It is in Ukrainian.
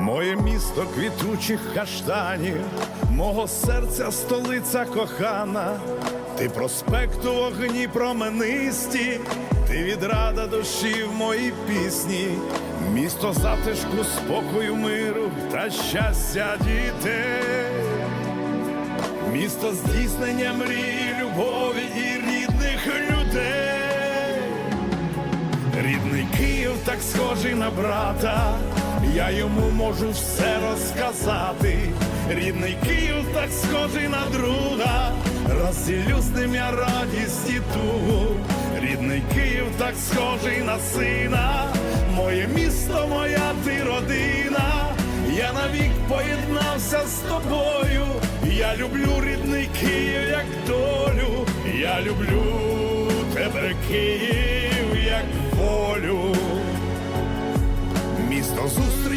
Моє місто квітучих каштанів, мого серця столиця кохана, ти проспекту вогні променисті, ти відрада душі в моїй пісні, місто затишку, спокою, миру та щастя дітей, місто здійснення мрії, любові і рідних людей. Рідний Київ так схожий на брата, я йому можу все розказати. Рідний Київ так схожий на друга, розділю з ним я радість і тугу. Рідний Київ так схожий на сина, моє місто, моя ти родина. Я навік поєднався з тобою. Я люблю рідний Київ, як долю. Я люблю тебе, Київ, як Nos sustri...